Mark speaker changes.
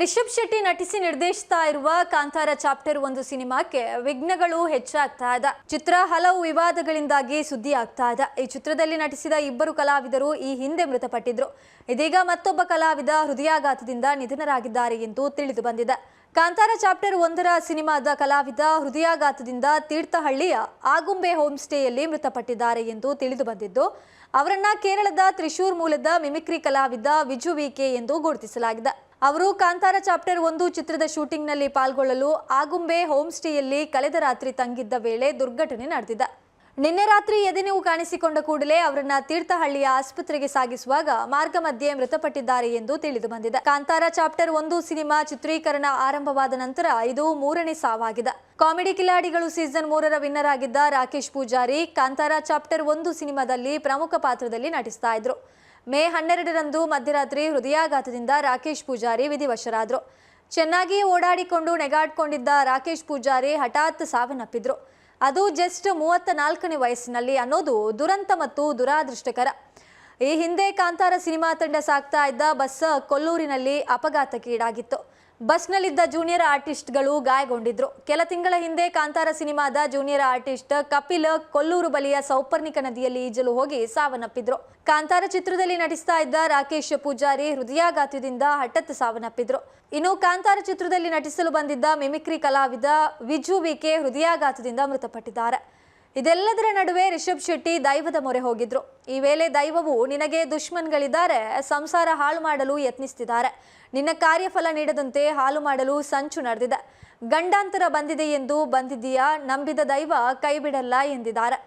Speaker 1: ರಿಷಬ್ ಶೆಟ್ಟಿ ನಟಿಸಿ ನಿರ್ದೇಶಿಸ್ತಾ ಇರುವ ಕಾಂತಾರ ಚಾಪ್ಟರ್ ಒಂದು ಸಿನಿಮಾಕ್ಕೆ ವಿಘ್ನಗಳು ಹೆಚ್ಚಾಗ್ತಾ ಇದೆ. ಚಿತ್ರ ಹಲವು ವಿವಾದಗಳಿಂದಾಗಿ ಸುದ್ದಿ ಆಗ್ತಾ ಇದೆ. ಈ ಚಿತ್ರದಲ್ಲಿ ನಟಿಸಿದ ಇಬ್ಬರು ಕಲಾವಿದರು ಈ ಹಿಂದೆ ಮೃತಪಟ್ಟಿದ್ರು. ಇದೀಗ ಮತ್ತೊಬ್ಬ ಕಲಾವಿದ ಹೃದಯಾಘಾತದಿಂದ ನಿಧನರಾಗಿದ್ದಾರೆ ಎಂದು ತಿಳಿದು ಬಂದಿದೆ. ಕಾಂತಾರ ಚಾಪ್ಟರ್ ಒಂದರ ಸಿನಿಮಾದ ಕಲಾವಿದ ಹೃದಯಾಘಾತದಿಂದ ತೀರ್ಥಹಳ್ಳಿಯ ಆಗುಂಬೆ ಹೋಮ್ ಸ್ಟೇಯಲ್ಲಿ ಮೃತಪಟ್ಟಿದ್ದಾರೆ ಎಂದು ತಿಳಿದು ಬಂದಿದ್ದು, ಅವರನ್ನ ಕೇರಳದ ತ್ರಿಶೂರ್ ಮೂಲದ ಮಿಮಿಕ್ರಿ ಕಲಾವಿದ ವಿಜು ವಿಕೆ ಎಂದು ಗುರುತಿಸಲಾಗಿದೆ. ಅವರು ಕಾಂತಾರ ಚಾಪ್ಟರ್ ಒಂದು ಚಿತ್ರದ ಶೂಟಿಂಗ್ನಲ್ಲಿ ಪಾಲ್ಗೊಳ್ಳಲು ಆಗುಂಬೆ ಹೋಮ್ ಸ್ಟೇಯಲ್ಲಿ ಕಳೆದ ರಾತ್ರಿ ತಂಗಿದ್ದ ವೇಳೆ ದುರ್ಘಟನೆ ನಡೆದಿದೆ. ನಿನ್ನೆ ರಾತ್ರಿ ಎದೆನೋವು ಕಾಣಿಸಿಕೊಂಡ ಕೂಡಲೇ ಅವರನ್ನ ತೀರ್ಥಹಳ್ಳಿಯ ಆಸ್ಪತ್ರೆಗೆ ಸಾಗಿಸುವಾಗ ಮಾರ್ಗ ಮಧ್ಯೆ ಮೃತಪಟ್ಟಿದ್ದಾರೆ ಎಂದು ತಿಳಿದು ಬಂದಿದೆ. ಕಾಂತಾರ ಚಾಪ್ಟರ್ ಒಂದು ಸಿನಿಮಾ ಚಿತ್ರೀಕರಣ ಆರಂಭವಾದ ನಂತರ ಇದು ಮೂರನೇ ಸಾವಾಗಿದೆ. ಕಾಮಿಡಿ ಕಿಲಾಡಿಗಳು ಸೀಸನ್ ಮೂರರ ವಿನ್ನರ್ ಆಗಿದ್ದ ರಾಕೇಶ್ ಪೂಜಾರಿ ಕಾಂತಾರ ಚಾಪ್ಟರ್ ಒಂದು ಸಿನಿಮಾದಲ್ಲಿ ಪ್ರಮುಖ ಪಾತ್ರದಲ್ಲಿ ನಟಿಸ್ತಾ ಇದ್ರು. ಮೇ ಹನ್ನೆರಡರಂದು ಮಧ್ಯರಾತ್ರಿ ಹೃದಯಾಘಾತದಿಂದ ರಾಕೇಶ್ ಪೂಜಾರಿ ವಿಧಿವಶರಾದರು. ಚೆನ್ನಾಗಿ ಓಡಾಡಿಕೊಂಡು ನೆಗಾಡ್ಕೊಂಡಿದ್ದ ರಾಕೇಶ್ ಪೂಜಾರಿ ಹಠಾತ್ ಸಾವನ್ನಪ್ಪಿದ್ರು. ಅದು ಜಸ್ಟ್ ಮೂವತ್ತ ನಾಲ್ಕನೇ ವಯಸ್ಸಿನಲ್ಲಿ ಅನ್ನೋದು ದುರಂತ ಮತ್ತು ದುರಾದೃಷ್ಟಕರ. ಈ ಹಿಂದೆ ಕಾಂತಾರ ಸಿನಿಮಾ ತಂಡ ಸಾಕ್ತಾ ಇದ್ದ ಬಸ್ ಕೊಲ್ಲೂರಿನಲ್ಲಿ ಅಪಘಾತಕ್ಕೀಡಾಗಿತ್ತು ಬಸ್ನಲ್ಲಿದ್ದ ಜೂನಿಯರ್ ಆರ್ಟಿಸ್ಟ್ಗಳು ಗಾಯಗೊಂಡಿದ್ರು. ಕೆಲ ತಿಂಗಳ ಹಿಂದೆ ಕಾಂತಾರ ಸಿನಿಮಾದ ಜೂನಿಯರ್ ಆರ್ಟಿಸ್ಟ್ ಕಪಿಲ್ ಕೊಲ್ಲೂರು ಬಳಿಯ ಸೌಪರ್ಣಿಕ ನದಿಯಲ್ಲಿ ಈಜಲು ಹೋಗಿ ಸಾವನ್ನಪ್ಪಿದ್ರು. ಕಾಂತಾರ ಚಿತ್ರದಲ್ಲಿ ನಟಿಸ್ತಾ ಇದ್ದ ರಾಕೇಶ್ ಪೂಜಾರಿ ಹೃದಯಾಘಾತದಿಂದ ಹಠಾತ್ ಸಾವನ್ನಪ್ಪಿದ್ರು. ಇನ್ನು ಕಾಂತಾರ ಚಿತ್ರದಲ್ಲಿ ನಟಿಸಲು ಬಂದಿದ್ದ ಮಿಮಿಕ್ರಿ ಕಲಾವಿದ ವಿಜು ವಿಕೆ ಹೃದಯಾಘಾತದಿಂದ ಮೃತಪಟ್ಟಿದ್ದಾರೆ. ಇದೆಲ್ಲದರ ನಡುವೆ ರಿಷಬ್ ಶೆಟ್ಟಿ ದೈವದ ಮೊರೆ ಹೋಗಿದ್ರು. ಈ ವೇಳೆ ದೈವವು ನಿನಗೆ ದುಶ್ಮನ್ಗಳಿದ್ದಾರೆ, ಸಂಸಾರ ಹಾಳು ಮಾಡಲು ಯತ್ನಿಸ್ತಿದ್ದಾರೆ. ನಿನ್ನ ಕಾರ್ಯಫಲ ನೀಡದಂತೆ ಹಾಳು ಮಾಡಲು ಸಂಚು ನಡೆದಿದೆ. ಗಂಡಾಂತರ ಬಂದಿದೆ ಎಂದು ಬಂದಿದ್ದೀಯಾ? ನಂಬಿದ ದೈವ ಕೈಬಿಡಲ್ಲ ಎಂದಿದ್ದಾರೆ.